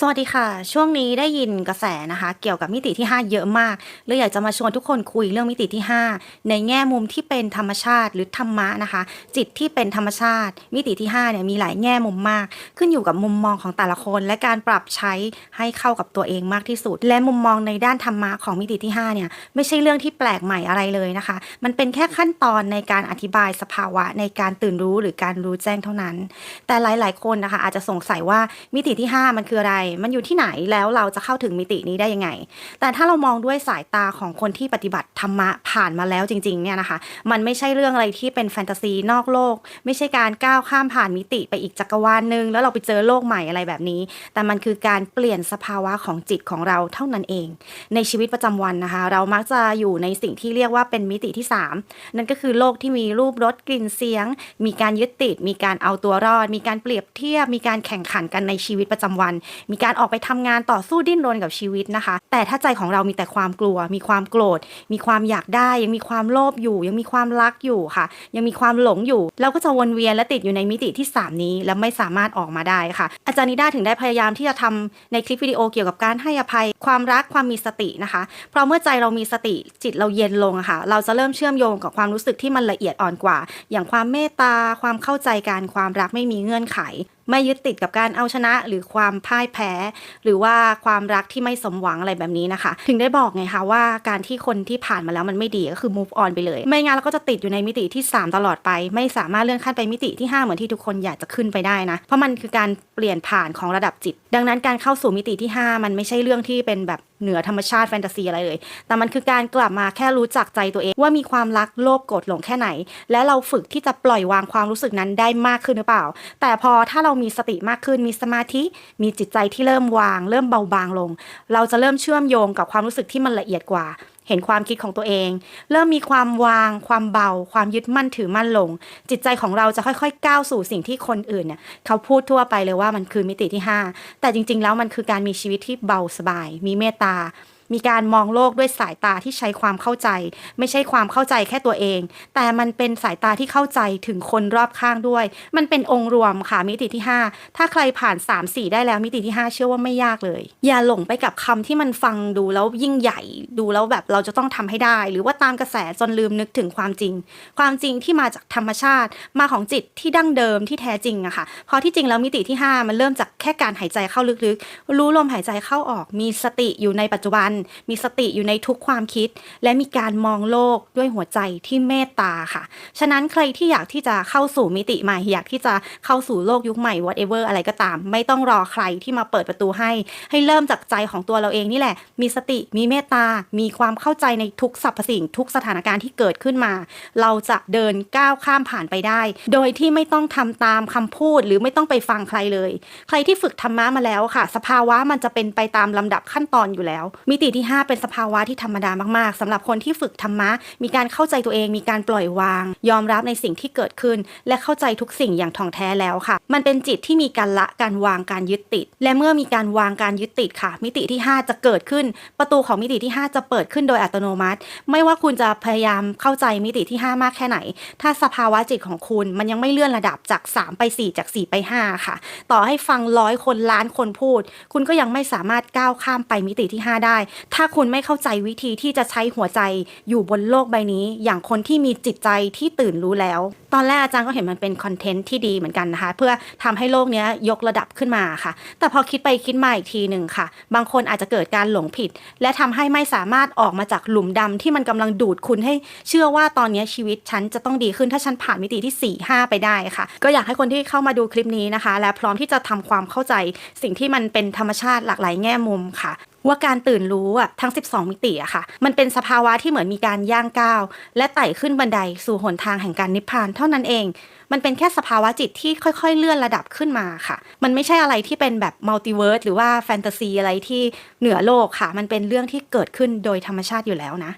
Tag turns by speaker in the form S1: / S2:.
S1: สวัสดีค่ะ ช่วงนี้ได้ยินกระแสนะคะ เกี่ยวกับมิติที่ 5 เยอะมากเลยอยากจะมาชวนทุกคนคุยเรื่องมิติที่ 5 ในแง่มุมที่เป็นธรรมชาติหรือธรรมะนะคะ จิตที่เป็นธรรมชาติ มิติที่5เนี่ยมีหลายแง่มุมมาก ขึ้นอยู่กับมุมมองของแต่ละคน และการปรับใช้ให้เข้ากับตัวเองมากที่สุด และมุมมองในด้านธรรมะของมิติที่5เนี่ยไม่ใช่เรื่องที่แปลกใหม่อะไรเลยนะคะ มันเป็นแค่ขั้นตอนในการอธิบายสภาวะในการตื่นรู้หรือการรู้แจ้งเท่านั้น แต่หลาย ๆ คนนะคะอาจจะสงสัยว่ามิติที่ 5 มันคืออะไรมันอยู่ที่ไหนแล้วเราจะเข้าถึงมิตินี้ได้ยังไง แต่ถ้าเรามองด้วยสายตาของคนที่ปฏิบัติธรรมะผ่านมาแล้วจริงๆเนี่ยนะคะ มันไม่ใช่เรื่องอะไรที่เป็นแฟนตาซีนอกโลก ไม่ใช่การก้าวข้ามผ่านมิติไปอีกจักรวาลหนึ่งแล้วเราไปเจอโลกใหม่อะไรแบบนี้ แต่มันคือการเปลี่ยนสภาวะของจิตของเราเท่านั้นเอง ในชีวิตประจำวันนะคะ เรามักจะอยู่ในสิ่งที่เรียกว่าเป็นมิติที่ 3 นั่นก็คือโลกที่มีรูปรสกลิ่นเสียง มีการยึดติด มีการเอาตัวรอด มีการเปรียบเทียบ มีการแข่งขันกันในชีวิตประจำวัน มีการออกไปทำงานต่อสู้ดิ้นรนกับชีวิตนะคะ แต่ถ้าใจของเรามีแต่ความกลัว มีความโกรธ มีความอยากได้ ยังมีความโลภอยู่ ยังมีความรักอยู่ค่ะ ยังมีความหลงอยู่ เราก็จะวนเวียนและติดอยู่ในมิติที่ 3 นี้ และไม่สามารถออกมาได้ค่ะ อาจารย์นิด้าถึงได้พยายามที่จะทำในคลิปวิดีโอเกี่ยวกับการให้อภัย ความรักความมีสตินะคะ เพราะเมื่อใจเรามีสติจิตเราเย็นลงอะค่ะ เราจะเริ่มเชื่อมโยงกับความรู้สึกที่มันละเอียดอ่อนกว่า อย่างความเมตตาความเข้าใจการความรักไม่มีเงื่อนไข ไม่ยึดติดกับการเอาชนะหรือความพ่ายแพ้ หรือว่าความรักที่ไม่สมหวังอะไรแบบนี้นะคะ ถึงได้บอกไงคะว่าการที่คนที่ผ่านมาแล้วมันไม่ดีก็คือ move on ไปเลย ไม่งั้นเราก็จะติดอยู่ในมิติที่ 3 ตลอดไป ไม่สามารถเลื่อนขั้นไปมิติที่ 5 เหมือนที่ทุกคนอยากจะขึ้นไปได้นะ เพราะมันคือการเปลี่ยนผ่านของระดับจิต ดังนั้นการเข้าสู่มิติที่ 5 มันไม่ใช่เรื่องที่เป็นแบบเหนือธรรมชาติแฟนตาซีอะไรเลย แต่มันคือการกลับมาแค่รู้จักใจตัวเองว่ามีความรักโลภโกรธหลงแค่ไหน และเราฝึกที่จะปล่อยวางความรู้สึกนั้นได้มากขึ้นหรือเปล่า แต่พอถ้าเรามีสติมากขึ้น มีสมาธิ มีจิตใจที่เริ่มวาง เริ่มเบาบางลง เราจะเริ่มเชื่อมโยงกับความรู้สึกที่มันละเอียดกว่า เห็นความคิดของตัวเอง เริ่มมีความวาง ความเบา ความยึดมั่นถือมั่นลง จิตใจของเราจะค่อยๆ ก้าวสู่สิ่งที่คนอื่นเนี่ยเขาพูดทั่วไปเลยว่ามันคือมิติที่ 5 แต่จริง ๆ แล้วมันคือการมีชีวิตที่เบาสบาย มีเมตตา มีการมองโลกด้วยสายตาที่ใช้ความเข้าใจ ไม่ใช่ความเข้าใจแค่ตัวเอง แต่มันเป็นสายตาที่เข้าใจถึงคนรอบข้างด้วย มันเป็นองค์รวมค่ะมิติที่ 5 ถ้าใครผ่าน 3 4 ได้แล้วมิติที่ 5 เชื่อว่าไม่ยากเลย อย่าหลงไปกับคำที่มันฟังดูแล้วยิ่งใหญ่ดูแล้วแบบเราจะต้องทำให้ได้ หรือว่าตามกระแสจนลืมนึกถึงความจริง ความจริงที่มาจากธรรมชาติมาของจิตที่ดั้งเดิมที่แท้จริงอะค่ะเพราะที่จริงแล้วมิติที่ 5 มันเริ่มจาก ค่การหายใจเข้าลึกๆ รู้ลมหายใจเข้าออก มีสติอยู่ในปัจจุบัน มีสติอยู่ในทุกความคิด และมีการมองโลกด้วยหัวใจที่เมตตาค่ะ ฉะนั้นใครที่อยากที่จะเข้าสู่มิติใหม่ อยากที่จะเข้าสู่โลกยุคใหม่ whatever อะไรก็ตาม ไม่ต้องรอใครที่มาเปิดประตูให้ ให้เริ่มจากใจของตัวเราเองนี่แหละ มีสติ มีเมตตา มีความเข้าใจในทุกสรรพสิ่ง ทุกสถานการณ์ที่เกิดขึ้นมา เราจะเดินก้าวข้ามผ่านไปได้ โดยที่ไม่ต้องทำตามคำพูดหรือไม่ต้องไปฟังใครเลย ใครที่ฝึกธรรมะมาแล้วค่ะ สภาวะมันจะเป็นไปตามลำดับขั้นตอนอยู่แล้ว มิติที่ 5 เป็นสภาวะที่ธรรมดามากๆสำหรับคนที่ฝึกธรรมะ มีการเข้าใจตัวเอง มีการปล่อยวาง ยอมรับในสิ่งที่เกิดขึ้น และเข้าใจทุกสิ่งอย่างท่องแท้แล้วค่ะ มันเป็นจิตที่มีการละการวางการยึดติด และเมื่อมีการวางการยึดติดค่ะ มิติที่ 5 จะเกิดขึ้น ประตูของมิติที่ 5 จะเปิดขึ้นโดยอัตโนมัติ ไม่ว่าคุณจะพยายามเข้าใจมิติที่ 5 มากแค่ไหน ถ้าสภาวะจิตของคุณมันยังไม่เลื่อนระดับจาก 3 ไป 4 จาก 4 ไป 5 ค่ะ ต่อให้ฟังร้อยคนล้านคนพูด คุณก็ยังไม่สามารถก้าวข้ามไปมิติที่ 5 ได้ ถ้าคุณไม่เข้าใจวิธีที่จะใช้หัวใจอยู่บนโลกใบนี้ อย่างคนที่มีจิตใจที่ตื่นรู้แล้ว ตอนแรกอาจารย์ก็เห็นมันเป็นคอนเทนต์ที่ดีเหมือนกันนะคะ เพื่อทำให้โลกนี้ยกระดับขึ้นมาค่ะ แต่พอคิดไปคิดมาอีกทีหนึ่งค่ะ บางคนอาจจะเกิดการหลงผิด และทำให้ไม่สามารถออกมาจากหลุมดำที่มันกำลังดูดคุณให้ เชื่อว่าตอนนี้ชีวิตฉันจะต้องดีขึ้นถ้าฉันผ่านมิติที่ 4 5 ไปได้ค่ะ ก็อยากให้คนที่เข้ามาดูคลิปนี้นะคะ และพร้อมที่จะทำความเข้าใจ สิ่งที่มันเป็นธรรมชาติหลากหลายแง่มุมค่ะ ว่าการตื่นรู้อะทั้ง 12 มิติอะค่ะ มันเป็นสภาวะที่เหมือนมีการย่างก้าว และไต่ขึ้นบันไดสู่หนทางแห่งการนิพพานเท่านั้นเอง มันเป็นแค่สภาวะจิตที่ค่อยๆ เลื่อนระดับขึ้นมาค่ะ มันไม่ใช่อะไรที่เป็นแบบมัลติเวิร์สหรือว่าแฟนตาซีอะไรที่เหนือโลกค่ะ มันเป็นเรื่องที่เกิดขึ้นโดยธรรมชาติอยู่แล้วนะ